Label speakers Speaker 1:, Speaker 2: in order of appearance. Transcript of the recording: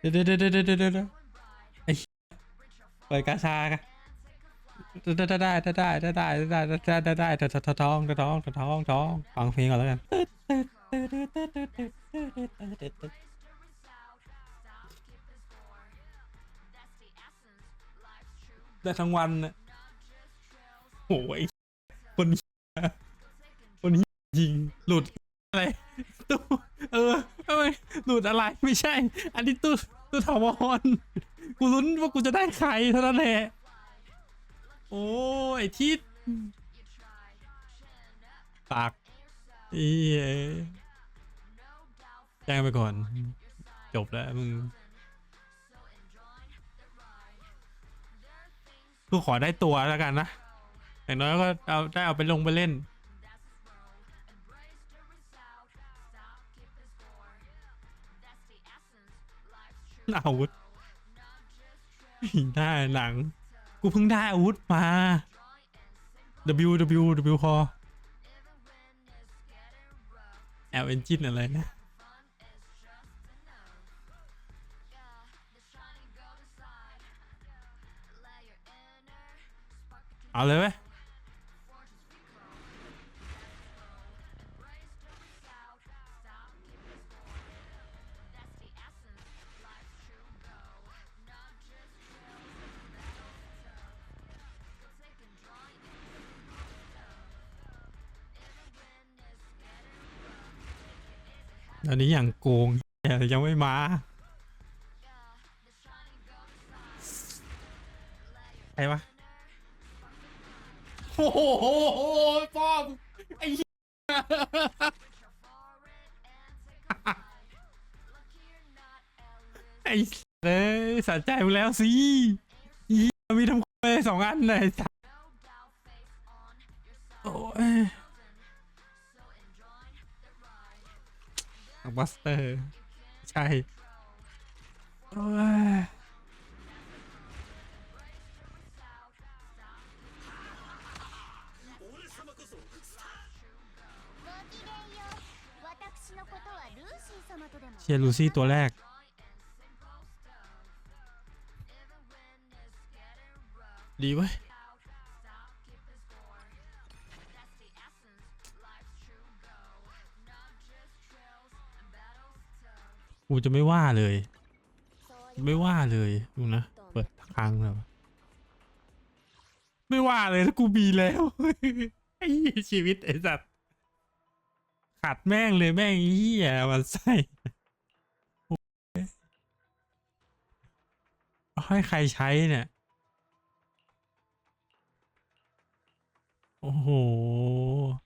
Speaker 1: เดี๋ยวเดี๋ยวเดี๋ยวเดี๋ยวไอ้เปิดกาชากันได้ได้ได้ได้ได้ได้ได้ได้ได้ได้ได้ได้ได้ท้องท้องท้องท้องฟังเพลงก่อนแล้วกันได้ทั้งวันน่ะโอ้ยคนคนยิงหลุดอะไร หลุดอะไรไม่ใช่ อันนี้ตู้ตู้ถาวรกูลุ้นว่ากูจะได้ใครเท่านั้นแหละ โอ้ยทิศปากอีเอ้แจ้งไปก่อน จบแล้วมึงกูขอได้ตัวแล้วกันนะอย่างน้อยก็เอาได้เอาไปลงไปเล่น อาวุธได้หลัง กูเพิ่งได้อาวุธมา W W W คอ L engine อะไรนะเอาเลยเว้ย อันนี้อย่างโกงยังไม่มาใครวะโอ้โหป้อมไอ้ไอ้เลยสะใจมึงแล้วสิมีทำคุยสองอันเลย ของบัสเตอร์ ใช่เชียร์ลูซี่ตัวแรก ดีเว้ย กูจะไม่ว่าเลย ไม่ว่าเลยดูนะ เปิดทางแล้วไม่ว่าเลยถ้ากูมีแล้วไอ้ชีวิตไอ้สัตว์ขัดแม่งเลยแม่งเหี้ยมันไส้เอาให้ใครใช้เนี่ย โอ้โห